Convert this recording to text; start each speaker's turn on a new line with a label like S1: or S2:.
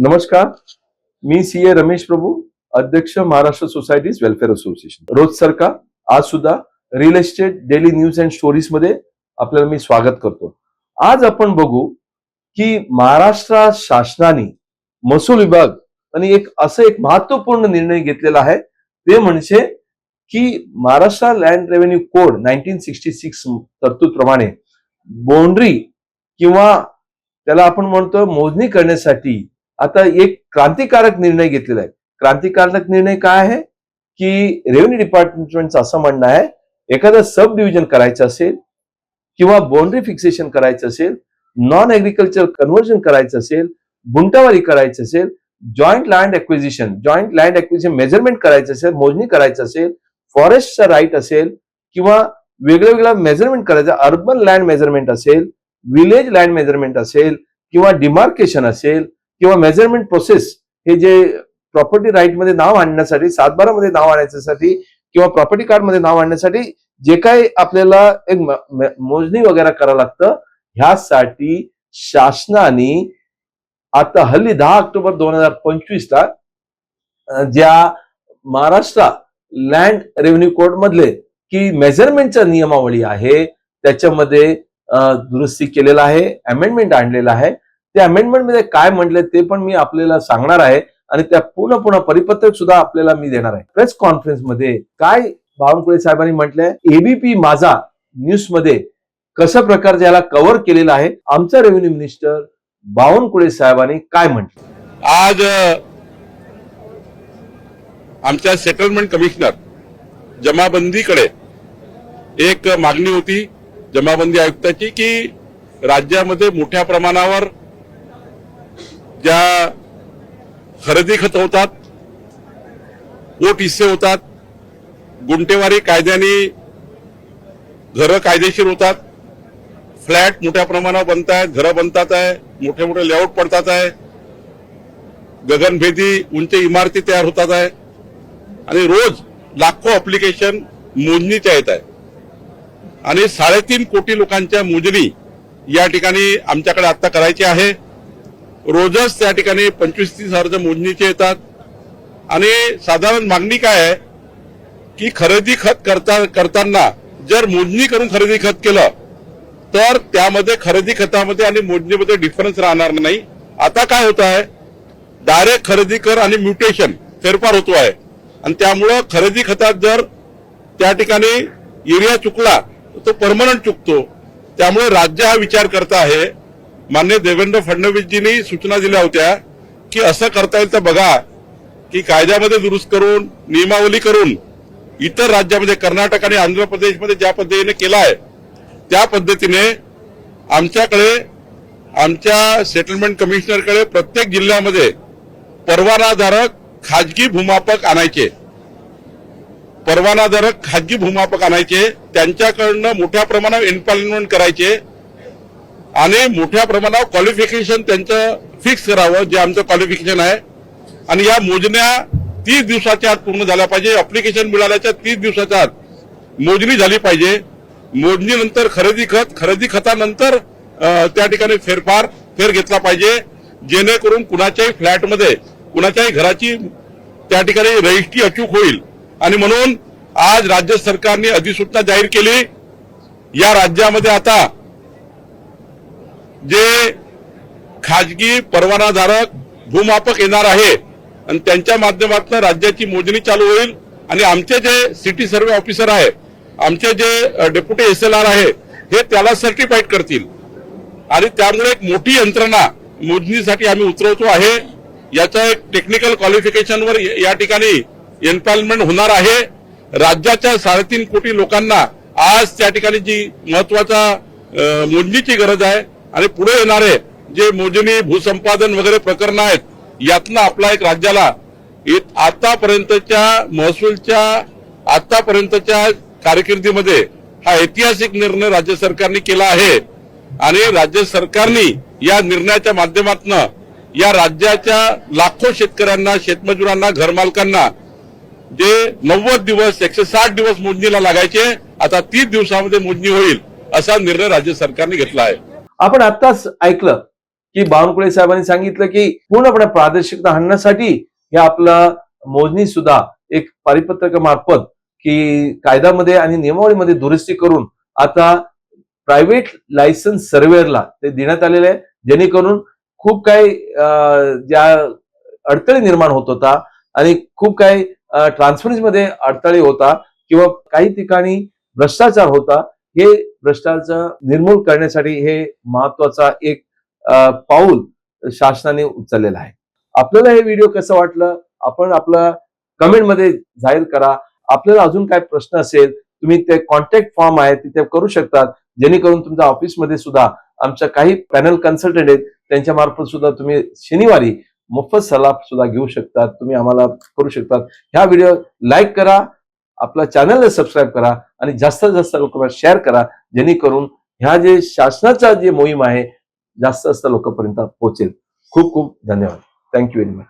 S1: नमस्कार मी सी ए रमेश प्रभू अध्यक्ष Maharashtra societies welfare association. रोज सरकार आज सुद्धा real estate daily news and स्टोरीजमध्ये आपल्याला मी स्वागत करतो. आज आपण बघू की महाराष्ट्र शासनाने महसूल विभाग आणि एक असं एक महत्त्वपूर्ण निर्णय घेतलेला आहे ते म्हणजे की Maharashtra land revenue code nineteen sixty six तरतूद प्रमाणे बाउंड्री किंवा त्याला आपण म्हणतो मोजणी करण्यासाठी आता एक क्रांतिकारक निर्णय घेतलेला आहे. क्रांतिकारक निर्णय काय आहे? की रेव्हेन्यू डिपार्टमेंटचं असं म्हणणं आहे एखादं सब डिव्हिजन करायचं असेल किंवा बाउंड्री फिक्सेशन करायचं असेल नॉन ऍग्रिकल्चर कन्व्हर्जन करायचं असेल गुंटावारी करायचं असेल joint land acquisition joint land acquisition measurement करायचं असेल मोजणी करायचं असेल फॉरेस्टचा राईट असेल किंवा वेगळं वेगळं मेजरमेंट करायचं अर्बन लँड मेजरमेंट असेल विलेज लँड मेजरमेंट असेल किंवा डिमार्केशन असेल किंवा मेजरमेंट प्रोसेस हे जे प्रॉपर्टी राईटमध्ये नाव आणण्यासाठी सातबारा मध्ये नाव आणण्यासाठी किंवा प्रॉपर्टी कार्डमध्ये नाव आणण्यासाठी जे काही आपल्याला एक मोजणी वगैरे करावं लागतं ह्यासाठी शासनाने आता हल्ली दहा ऑक्टोबर दोन हजार पंचवीस ला ज्या महाराष्ट्र लँड रेव्हेन्यू कोड मधले की मेजरमेंटच्या नियमावली आहे त्याच्यामध्ये दुरुस्ती केलेला आहे अमेंडमेंट आणलेला आहे. त्या अमेंडमेंटमध्ये काय म्हटले ते पण मी आपल्याला सांगणार आहे आणि त्या पूर्ण पूर्ण परिपत्रक सुद्धा आपल्याला मी देणार आहे. प्रेस कॉन्फरन्समध्ये काय बावनकुळे साहेबांनी म्हटलंय? एबीपी माझा न्यूजमध्ये कशा प्रकारचे याला कव्हर केलेलं आहे? आमचा रेव्हेन्यू मिनिस्टर बावनकुळे साहेबांनी काय म्हटलं
S2: आज आमच्या सेटलमेंट कमिशनर जमाबंदीकडे एक मागणी होती जमाबंदी आयुक्ताची की राज्यामध्ये मोठ्या प्रमाणावर ज्या खरेदी खत होतात पोट हिस्से होतात गुंटेवारी कायद्याने घरं कायदेशीर होतात फ्लॅट मोठ्या प्रमाणावर बनत आहेत घरं बनतात आहे मोठे मोठे लेआउट पडतात आहे गगनभेदी उंच इमारती तयार होतात आहे आणि रोज लाखो अप्लिकेशन मोजणीच्या येत आहे. आणि साडेतीन कोटी लोकांच्या मोजणी या ठिकाणी आमच्याकडे आता करायची आहे. रोजच त्या ठिकाणी पंचवीस तीस अर्ज मोजणीचे येतात. आणि साधारण मागणी काय आहे? की खरेदी खत करता करताना जर मोजणी करून खरेदी खत केलं तर त्यामध्ये खरेदी खतामध्ये आणि मोजणीमध्ये डिफरन्स राहणार नाही. आता काय होत आहे? डायरेक्ट खरेदी कर आणि म्युटेशन फेरफार होतो आहे. आणि त्यामुळं खरेदी खतात जर त्या ठिकाणी युरिया चुकला तो परमनंट चुकतो. त्यामुळे राज्य हा विचार करत आहे मान्य देवेंद्र फडणवीसजींनी सूचना दिल्या होत्या की असं करता येईल तर बघा की कायद्यामध्ये दुरुस्त करून नियमावली करून इतर राज्यामध्ये कर्नाटक आणि आंध्र प्रदेशमध्ये ज्या पद्धतीने केला आहे त्या पद्धतीने आमच्याकडे आमच्या सेटलमेंट कमिशनरकडे प्रत्येक जिल्ह्यामध्ये परवानाधारक खाजगी भूमापक आणायचे. परवानाधारक खाजगी भूमापक आणायचे. त्यांच्याकडनं मोठ्या प्रमाणावर एम्प्लॉयमेंट करायचे. आणि मोठ्या प्रमाणावर क्वालिफिकेशन त्यांचं फिक्स करावं जे आमचं क्वालिफिकेशन आहे. आणि या मोजण्या तीस दिवसाच्या आत पूर्ण झाल्या पाहिजे. अप्लिकेशन मिळाल्याच्या तीस दिवसाच्या आत मोजणी झाली पाहिजे. मोजणीनंतर खरेदी खत खरेदी खतानंतर त्या ठिकाणी फेरफार फेर घेतला पाहिजे. जेणेकरून कुणाच्याही फ्लॅटमध्ये कुणाच्याही घराची त्या ठिकाणी रजिस्ट्री अचूक होईल. आणि म्हणून आज राज्य सरकारने अधिसूचना जाहीर केली. या राज्यामध्ये आता जे खाजगी परवानाधारक भूमापक येणार आहे आणि त्यांच्या माध्यमातून राज्याची मोजणी चालू होईल आणि आमचे जे सिटी सर्वे ऑफिसर आहे आमचे जे डेप्युटी एस एल आर आहे हे त्याला सर्टिफाईड करतील. आणि त्यामुळे एक मोठी यंत्रणा मोजणीसाठी आम्ही उतरवतो आहे. याचं एक टेक्निकल क्वालिफिकेशनवर या ठिकाणी एम्प्लॉयमेंट होणार आहे. राज्याच्या साडेतीन कोटी लोकांना आज त्या ठिकाणी जी महत्त्वाचा मोजणीची गरज आहे आणि पुढे येणारे जे मोजणी भूसंपादन वगैरे प्रकरण आहेत यातनं आपला एक राज्याला आतापर्यंतच्या महसूलच्या आतापर्यंतच्या कारकिर्दीमध्ये हा ऐतिहासिक निर्णय राज्य सरकारने केला आहे. आणि राज्य सरकारने या निर्णयाच्या माध्यमातून या राज्याच्या लाखो शेतकऱ्यांना शेतमजुरांना घरमालकांना जे नव्वद दिवस एकशे साठ दिवस मोजणीला लागायचे आता तीस दिवसामध्ये मोजणी होईल असा निर्णय राज्य सरकारने घेतला आहे.
S1: आपण आत्ताच ऐकलं की बावनकुळे साहेबांनी सांगितलं की पूर्णपणे प्रादेशिकता आणण्यासाठी हे आपलं मोजणी सुद्धा एक पारिपत्रकामार्फत की कायद्यामध्ये आणि नियमावलीमध्ये दुरुस्ती करून आता प्रायव्हेट लायसन्स सर्वेअरला ते देण्यात आलेले आहे. जेणेकरून खूप काही ज्या अडथळे निर्माण होत होता आणि खूप काही ट्रान्सफरन्समध्ये अडथळे होता किंवा काही ठिकाणी भ्रष्टाचार होता हे भ्रष्टाचार निर्मूल करण्यासाठी हे महत्त्वाचा एक पाऊल शासनाने उचललेलं आहे. आपल्याला हे व्हिडिओ कसं वाटलं? आपण आपलं कमेंटमध्ये जाहीर करा. आपल्याला अजून काय प्रश्न असेल तुम्ही ते कॉन्टॅक्ट फॉर्म आहे तिथे करू शकतात. जेणेकरून तुमच्या ऑफिसमध्ये सुद्धा आमच्या काही पॅनल कन्सल्टंट आहेत त्यांच्या मार्फत सुद्धा तुम्ही शनिवारी मोफत सल्ला सुद्धा घेऊ शकतात. तुम्ही आम्हाला करू शकतात. ह्या व्हिडिओ लाईक करा. आपला चॅनलला सबस्क्राईब करा आणि जास्तीत जास्त लोकांना शेअर करा जेणेकरून ह्या जे शासनाचा जे मोहीम आहे जास्त जास्त लोकांपर्यंत पोहोचेल. खूप खूप धन्यवाद. Thank you very much